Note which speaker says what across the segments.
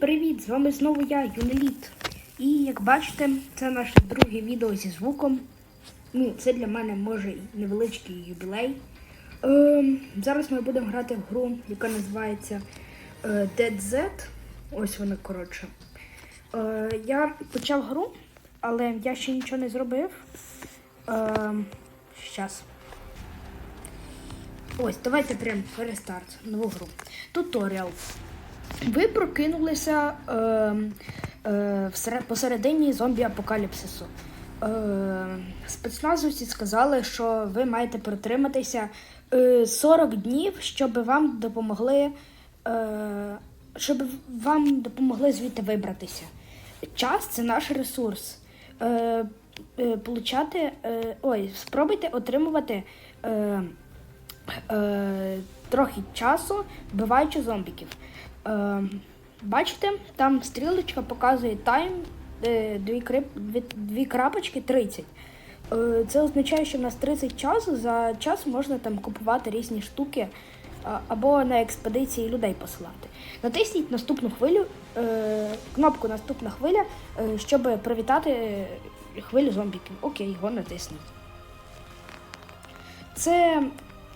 Speaker 1: Привіт! З вами знову я, Юнеліт. І як бачите, це наше друге відео зі звуком. Ну, це для мене може невеличкий юбілей. Ем, зараз ми будемо грати в гру, яка називається е, Dead Z. Ось вона коротше. Е, я почав гру, але я ще нічого не зробив. Ем, щас. Ось, давайте прям перестарт, нову гру. Туторіал. Ви прокинулися е, е, всере- посередині зомбі-апокаліпсису. Е, спецназовці сказали, що ви маєте протриматися е, 40 днів, щоб вам допомогли, е, щоб вам допомогли звідти вибратися. Час це наш ресурс. Е, е, получати, е, ой, спробуйте отримувати. Е, е, трохи часу, вбиваючи зомбіків. Е, бачите, там стрілочка показує тайм, е, дві, дві, крапочки 30. Е, це означає, що в нас 30 часу. За час можна там купувати різні штуки або на експедиції людей посилати. Натисніть наступну хвилю, е, кнопку Наступна хвиля, е, щоб привітати е, хвилю зомбіків. Окей, його натисніть. Це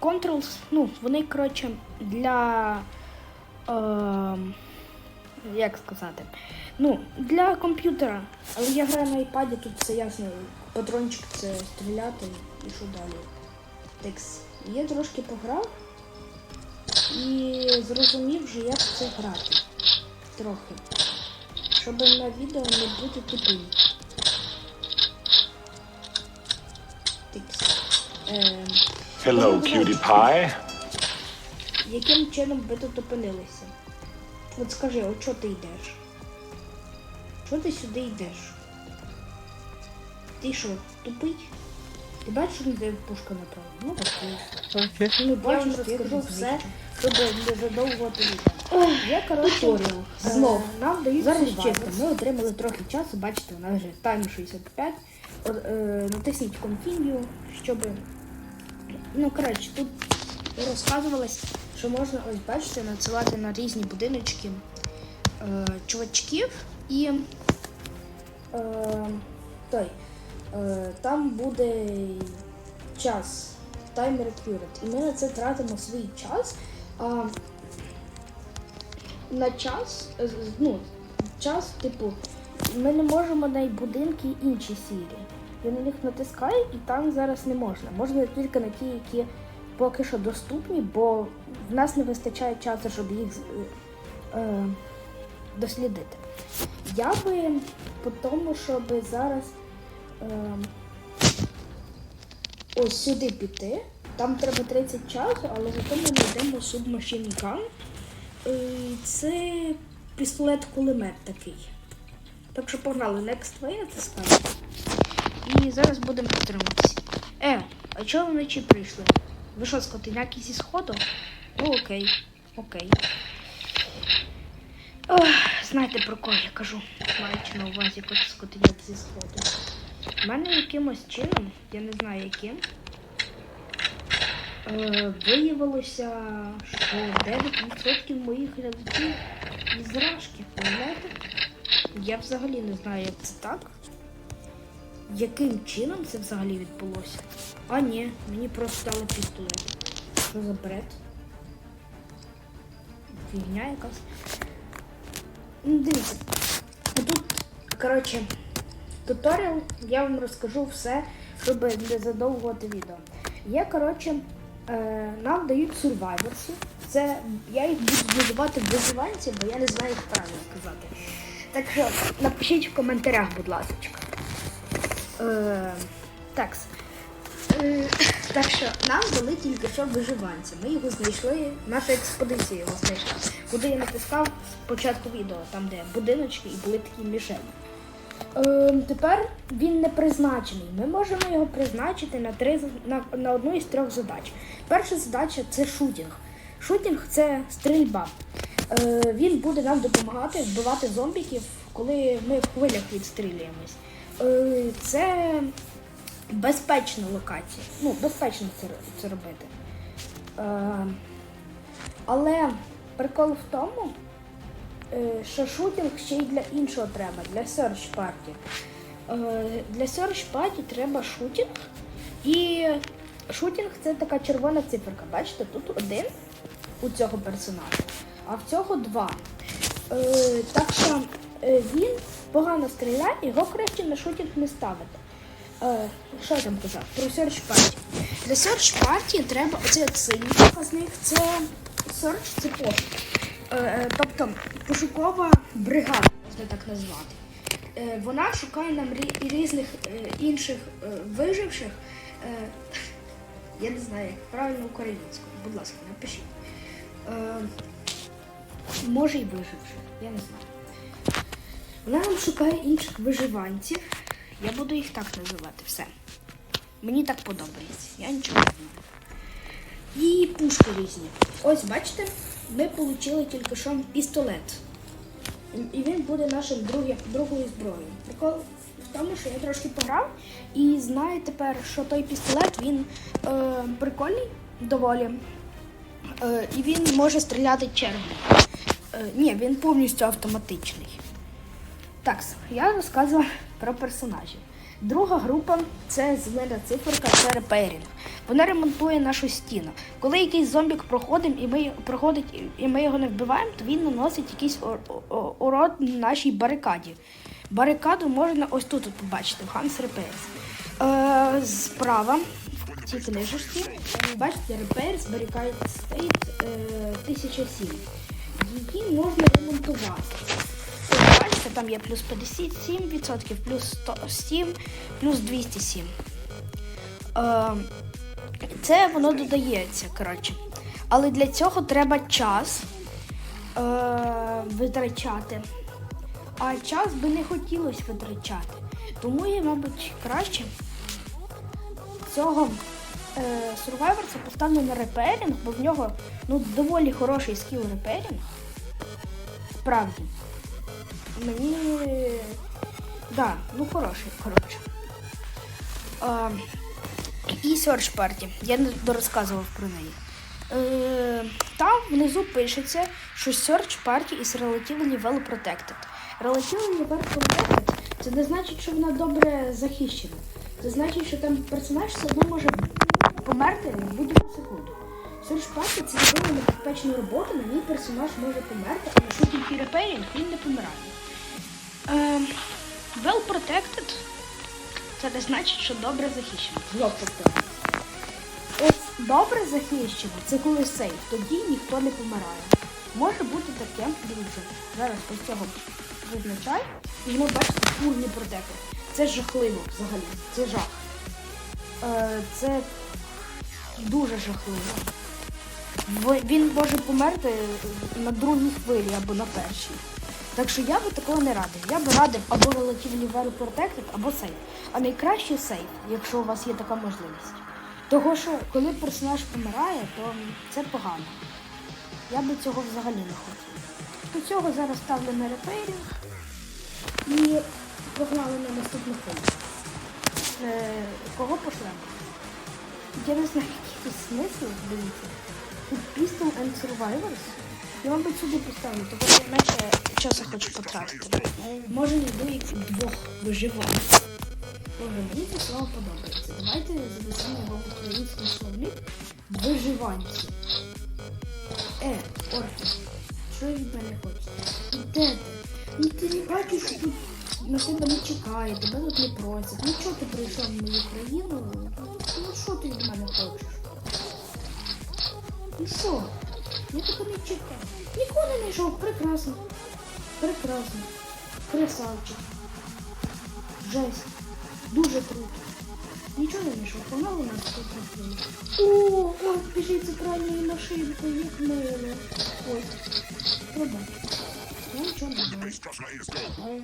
Speaker 1: Controls, ну, вони, коротше, для. Е, як сказати? Ну, для комп'ютера. Але я граю на iPad, тут все ясно. Патрончик це стріляти і що далі. Текс. Я трошки пограв і зрозумів вже, як це грати. Трохи. Щоб на відео не бути тупим. Текс. Е,
Speaker 2: Hello, cutie pie.
Speaker 1: Яким чином ви тут опинилися? От скажи, от чого ти йдеш? Чого ти сюди йдеш? Ти що, тупий? Ти бачиш, що де пушка направо? Ну окей. Ну, бачиш, розкажу все, щоб не задовгувати відео. Я, коротше, е,
Speaker 3: Знов.
Speaker 1: нам дають
Speaker 3: Зараз чесно.
Speaker 1: Ми отримали трохи часу, бачите, у нас вже тайм 65. От, е, натисніть Continue, щоб Ну, коротше, тут розказувалось, що можна, ось бачите, надсилати на різні будиночки е, чувачків і е, той, е, там буде час, таймер accurate. І ми на це тратимо свій час. А на час, ну, час, типу, ми не можемо на будинки інші сірі. Я на них натискаю і там зараз не можна. Можна тільки на ті, які поки що доступні, бо в нас не вистачає часу, щоб їх е, дослідити. Я би по тому, щоб зараз е, ось сюди піти. Там треба 30 часу, але зато ми знайдемо. Е, Це пістолет-кулемет такий. Так що погнали, next way натискаємо. І зараз будемо підтримуватися. Е, а чого вночі прийшли? Ви що, скотиняки зі сходу? Окей, окей. Ох, знаєте про кого я кажу, маючи на увазі кот скотиняки зі сходу. У мене якимось чином, я не знаю яким, е, виявилося, що 9% моїх глядачів із зражки, пам'ятаєте? Я взагалі не знаю, як це так. Яким чином це взагалі відбулося? А ні, мені просто дали пістолет. Що за бред? Фігня якась. Ну, дивіться. Тут, коротше, туторіал, я вам розкажу все, щоб не задовгувати відео. Є, коротше, е, нам дають сурвайверси. Це я їх буду називати виживанці, бо я не знаю, як правильно сказати. Так що напишіть в коментарях, будь ласка. Е, так. Е, так що нам дали тільки що виживанця. Ми його знайшли, наша експедиція його знайшла. Куди я натискав спочатку відео, там де будиночки і були такі мішені. Е, тепер він не призначений. Ми можемо його призначити на, три, на, на одну із трьох задач. Перша задача це шутінг. Шутінг це стрільба. Е, він буде нам допомагати вбивати зомбіків, коли ми в хвилях відстрілюємось. Е, це безпечна локація. Ну, безпечно це, це робити. Е, але прикол в тому, е, що шутінг ще й для іншого треба, для Search Party. Е, Для Search Party треба шутінг. І шутінг це така червона циферка. Бачите, тут один у цього персонажа, а в цього два. Е, так що е, він погано стріляє, його краще на шутінг не ставити. Е, що я там казав? Про Search Party. Для Search Party треба оцей от синій показник, це Search це пошук. Е, е, тобто пошукова бригада, можна так назвати. Вона шукає нам різних інших виживших. Я не знаю, як правильно українською. Будь ласка, напишіть. Може і виживших, я не знаю. Вона нам шукає інших виживанців. Я буду їх так називати. Все. Мені так подобається. Я нічого не знаю. І пушки різні. Ось бачите, ми отримали тільки що пістолет. І- він буде нашим друге, другою зброєю. Прикол в тому, що я трошки пограв і знаю тепер, що той пістолет він е, прикольний доволі. Е, і він може стріляти чергою. Е, ні, він повністю автоматичний. Так, я розказував про персонажів. Друга група це зелена циферка, це реперінг. Вона ремонтує нашу стіну. Коли якийсь зомбік проходить і ми проходить і ми його не вбиваємо, то він наносить якийсь урод нашій барикаді. Барикаду можна ось тут от побачити, в Hans Repairs. Е, справа в цій книжечці, бачите, Repairs Barricade State е, 1007. Її можна ремонтувати. Бачите, там є плюс 57%, плюс 107, плюс 207. Е, це воно додається, коротше. Але для цього треба час е, витрачати. А час би не хотілося витрачати. Тому я, мабуть, краще цього е, Survivor поставлю на реперінг, бо в нього ну, доволі хороший скіл реперінг. Справді. Мені. Да, ну хороший, коротше. А, і Search Party. Я не дорозказував про неї. Е, там внизу пишеться, що Search Party is relatively well protected. Relatively well protected це не значить, що вона добре захищена. Це значить, що там персонаж все одно може померти в будь-яку секунду. Search Party це зробила небезпечну роботу, на ній персонаж може померти, а на шутінг і він не помирає. Ем, well protected це не значить, що добре захищено. Ось добре захищено, це коли сейф, тоді ніхто не помирає. Може бути таке, дивіться, зараз ось цього визначай, і ми бачите пурний протектор. Це жахливо взагалі, це жах. Е, це дуже жахливо. Він може померти на другій хвилі або на першій. Так що я би такого не радив. Я би радив або Relatively Well Protected, або сейф. А найкраще сейф, якщо у вас є така можливість. Того що коли персонаж помирає, то це погано. Я би цього взагалі не хотів. До цього зараз ставлю на репейрінг і погнали на наступну хвилю. Е, кого пошлемо? Я не знаю, який тут смисл, дивіться. Тут Pistol and Survivors. Я, мабуть, сюди поставлю, тому що менше часу хочу потратити. Може, їх двох виживати. Боже, мені це слово подобається. Давайте заведемо його в український словник виживанці. Е, орки, що від мене хочете? Де ти? Ну ти не бачиш, що тут на тебе не чекає, тебе тут не просять. Ну чого ти прийшов в мою країну? Ну що ти від мене хочеш? Ну що? Я тебе не чекав. Нікого не знайшов. Прекрасно. Прекрасно. Красавчик. Жесть. Дуже круто. Нічого не знайшов. Погнали нас тут О, ой, біжить центральною машинкою, як мило. Ой, пробач. Я нічого не знаю.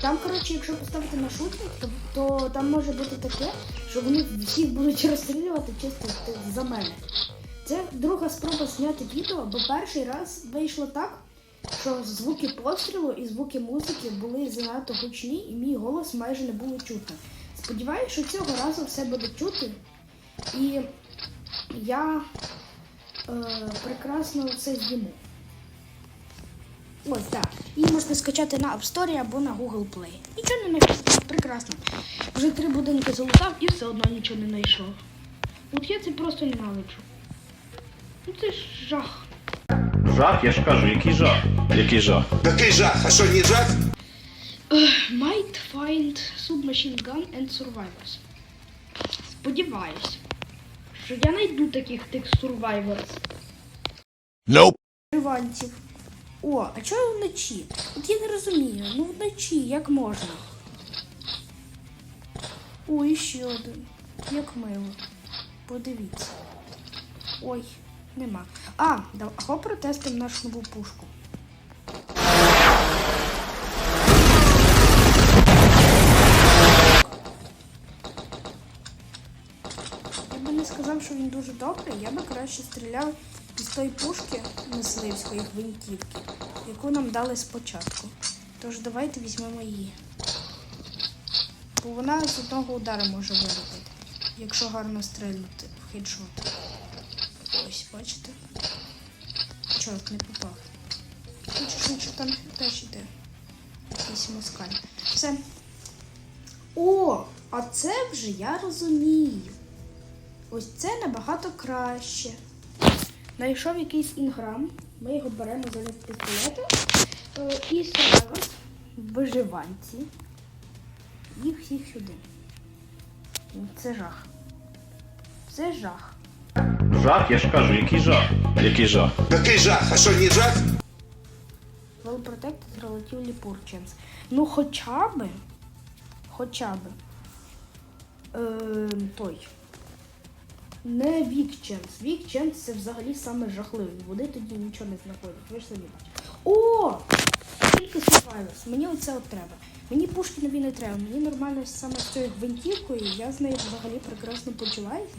Speaker 1: Там, коротше, якщо поставити на шутник, то, то там може бути таке, що вони всіх будуть розстрілювати чисто за мене. Це друга спроба зняти відео, бо перший раз вийшло так, що звуки пострілу і звуки музики були занадто гучні, і мій голос майже не було чутно. Сподіваюся, що цього разу все буде чути. І я е, прекрасно це зніму. Ось так. Її можна скачати на App Store або на Google Play. Нічого не знайшов. Прекрасно. Вже три будинки залутав і все одно нічого не знайшов. От я це просто ненавиджу. Ну це ж жах.
Speaker 2: Жах, я ж кажу, який жах? Який жах?
Speaker 3: Який жах? А що, не жах?
Speaker 1: Might find submachine gun and survivors. Сподіваюсь, що я знайду таких тих survivors.
Speaker 3: Nope.
Speaker 1: О, а чого вночі? От я не розумію. Ну вночі як можна? О, і ще один. Як мило. Подивіться. Ой, нема. А, давай протестимо нашу нову пушку. Я би не сказав, що він дуже добрий, я би краще стріляв із тої пушки мисливської гвинтівки, яку нам дали спочатку. Тож давайте візьмемо її. Бо вона з одного удара може виробити, якщо гарно стрельнути в хедшот. Ось, бачите? Чорт, не попав. Хочеш, що там теж йде. Якийсь москаль. Все. О, а це вже я розумію. Ось це набагато краще. Знайшов якийсь інграм. Ми його беремо замість пістолету. Е, І зараз виживанці. Їх всіх сюди. Це жах. Це жах.
Speaker 2: Жах, я ж кажу, який жах? Який жах?
Speaker 3: Який жах? А що, не жах?
Speaker 1: Well protected relatively poor chance. Ну хоча би. Хоча би. Е, той. Не weak chance. Weak chance це взагалі саме жахливе. Вони тоді нічого не знаходять. Ви ж самі бачите. О! Тільки survivors. Мені оце от треба. Мені пушки нові не треба. Мені нормально саме з цією гвинтівкою. Я з нею взагалі прекрасно почуваюся.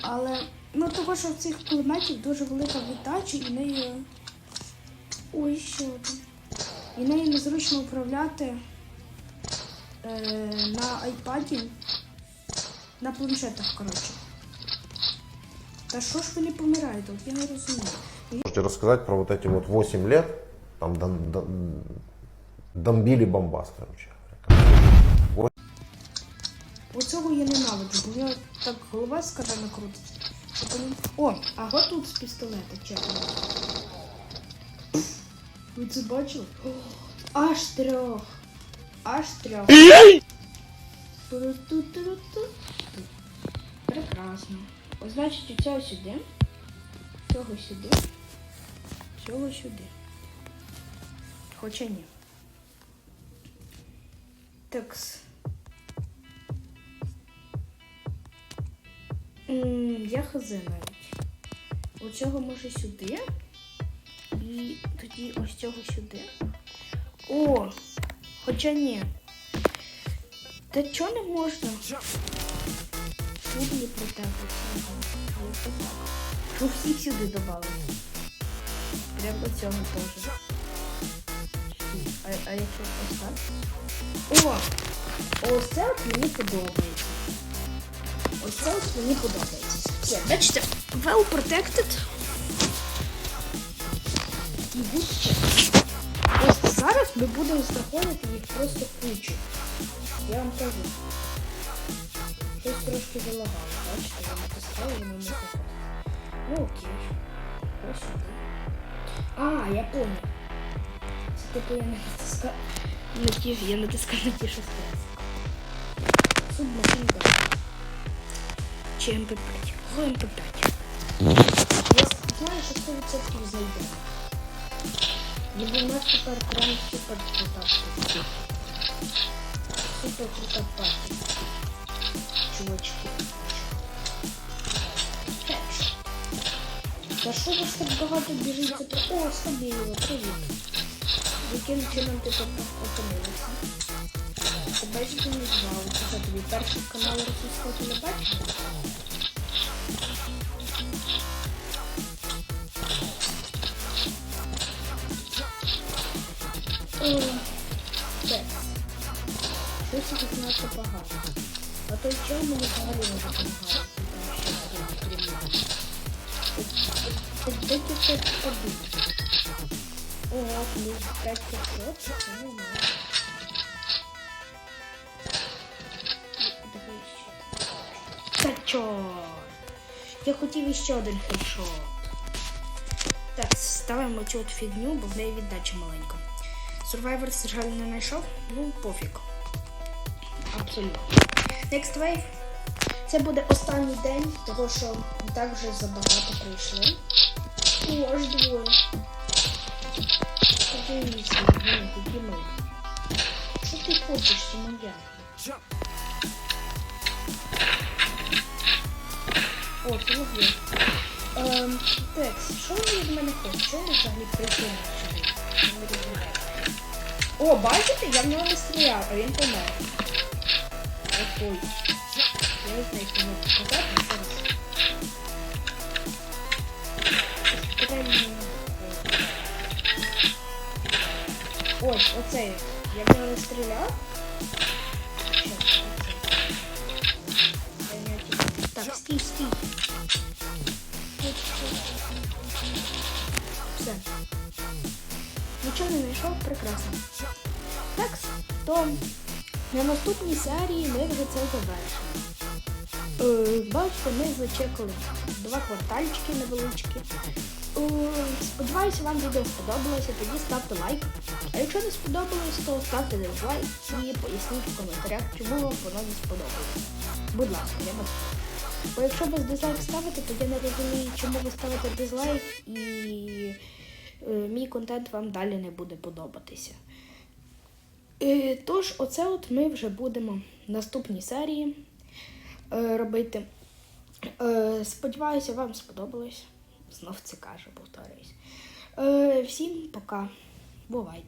Speaker 1: Але ну того, що в цих кулеметів дуже велика віддача і нею. Ой, ще один. І нею незручно управляти е, на айпаді, на планшетах, коротше. Та що ж ви не помираєте? От я не розумію.
Speaker 4: Можете рассказать про вот эти вот 8 лет, там дом- дом- домбили бомбас, короче.
Speaker 1: Оцього я ненавиджу, бо нього так голова скажена крутиться. О, а тут з пістолета чекаю. Ви це бачили? О, аж трьох. Аж трьох. Прекрасно. Ось, значить, у цього сюди. Цього сюди. Цього сюди. Хоча ні. Такс. Я хз навіть. Оцього може сюди. І тоді ось цього сюди. О! Хоча ні. Та чого не можна? Тут не притягнути. Що всіх сюди додали. Треба цього теж. А, а якщо ось так? О! Ось це мені подобається. Ось ось мені. Все, бачите, well protected. І будь Ось зараз ми будемо знаходити їх просто кучу. Я вам кажу. Щось трошки залагало, бачите, я натискаю, воно не заходить. Ну окей. Ось сюди. А, я понял. Це типу я не натискаю. На ті, я натискаю на ті, що стоять. Субмашинка. Чи МП5? О, МП5. Я знаю, що 100% зайде. Ніби у нас тепер прям супер крута штука. Супер крута партія. Чувачки. Хедж. Та що ви так багато біжите? О, стабільно, привіт. Яким чином ти тут опинилися? Ти не звали. Це тобі перший канал російського телебачення? Тут надто погано. А той чел мені взагалі не допомагає. Де це подумав? О, плюс 5 500, це нормально. Дивись. Та чо? Я хотів іще один хедшот. Так, ставимо цю от фігню, бо в неї віддача маленька. Survivor, жаль, не знайшов, ну пофіг. Абсолютно. Next wave. Це буде останній день, того що так вже забагато прийшли. О, аж двоє. Подивіться, блін, які ми. Що ти хочеш, сім'я? О, це є. Ем, Текс, що ви від мене хочете? Що ви взагалі прийшли. О, бачите, я в нього не стріляв, а він помер. Ой. Я не знаю, що показати зараз. Ось, оцей. Я в нього не стріляв. Нічого не знайшов, прекрасно. Так, то на наступній серії ми вже це завершимо. Е, бачите, ми зачекали два квартальчики невеличкі. Е, сподіваюся, вам відео сподобалося, тоді ставте лайк. А якщо не сподобалось, то ставте дизлайк і поясніть в коментарях, чому вам воно не сподобалось. Будь ласка, я вас. Бо якщо ви дизлайк ставите, то я не розумію, чому ви ставите дизлайк і мій контент вам далі не буде подобатися. Е, Тож, оце от ми вже будемо в наступній серії е, робити. Е, Сподіваюся, вам сподобалось. Знов це кажу, повторююсь. Е, Всім пока. Бувайте.